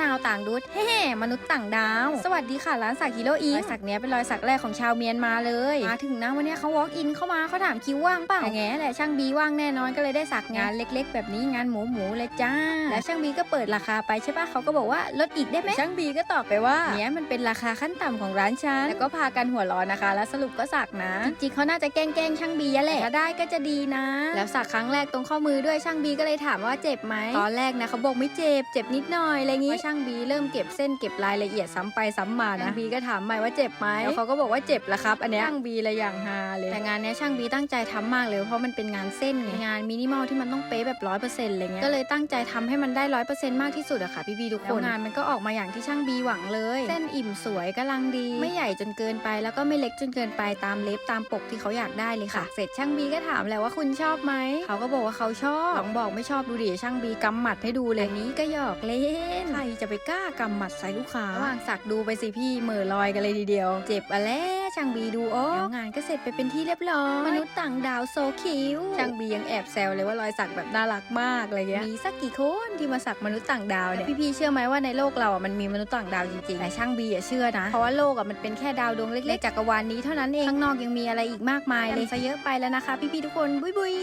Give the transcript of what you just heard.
semana. นาวต่างดุดเฮ้มนุษย์ต่างดาว สวัสดีค่ะร้านสักฮีโร่อีรอยสักเนี้ยเป็นรอยสักแรกของชาวเมียนมาเลย มาถึงนะวันเนี้ยเขา walk in เข้ามาเขาถามคิวว่างเปล่าแง่แหละช่างบีว่างแน่นอนก็เลยได้สักงานเล็ก ๆ แบบนี้งานหมูหมูๆเลยจ้า แล้วช่างบีก็เปิดราคาไปใช่ปะเขาก็บอกว่าลดอีกได้ไหมช่างบีก็ตอบไปว่าเนี้ยมันเป็นราคาขั้นต่ำของร้านฉันแล้วก็พากันหัวเร้อนนะคะ แล้วสรุปก็สักนะจริงๆเขาน่าจะแกล้งๆช่างบีอะแหละถ้าได้ก็จะดีนะ แล้วสักครั้งแรกตรงข้อมือด้วยช่างบีก็เลยถามว่าเจ็บไหมตอนแรกนะเขาบอกไม่เจ็บเจ็บนิดหน่อยอะไรงี้ช่างบีเริ่มเก็บเส้นเก็บรายละเอียดซ้ำไปซ้ำมานะช่างบีก็ถามใหม่ว่าเจ็บไหมแล้วเขาก็บอกว่าเจ็บละครับ อันเนี้ยช่างบีเลยอย่างฮาเลยแต่งานเนี้ยช่างบีตั้งใจทำมากเลยเพราะมันเป็นงานเส้นไงงานมินิมอลที่มันต้องเป๊ะแบบร้อยเปอร์เซ็นต์อะไรเงี้ยก็เลยตั้งใจทำให้มันได้ร้อยเปอร์เซ็นต์มากที่สุดอะค่ะพี่บีทุกคนงานมันก็ออกมาอย่างที่ช่างบีหวังเลย เส้นอิ่มสวยกำลังดี ไม่ใหญ่จนเกินไป แล้วก็ไม่เล็กจนเกินไปตามเล็บตามปกที่เขาอยากได้เลยค่ะ เสร็จช่างบีก็ถามแหละว่าคุณชอบไหมเขาก็บอกว่าเขาชอบลองบอกไม่ชอบดูดิช่างบีกำหมัดให้ดูเลยอันนี้ก็หยอกเล่นใครจะไปกล้ากำหมัดใส่ลูกค้าระหว่างสักดูไปสิพี่เหม่อลอยกันเลยทีเดียว เจ็บอะแล้ช่างบีดูโอ้งานก็เสร็จไปเป็นที่เรียบร้อยมนุษย์ต่างดาวโซคิวช่างบียังแอบแซวเลยว่ารอยสักแบบน่ารักมากอะไรเงี้ยมีสักกี่คนที่มาสักมนุษย์ต่างดาวเนี่ยพี่ๆเชื่อไหมว่าในโลกเราอะมันมีมนุษย์ต่างดาวจริงๆแต่ช่างบีอะเชื่อนะเพราะว่าโลกอะมันเป็นแค่ดาวดวงเล็กๆจักรวาลนี้เท่านั้นเองข้างนอกยังมีอะไรอีกมากมายเลยซะเยอะไปแล้วนะคะ พี่ๆทุกคนบุยบุย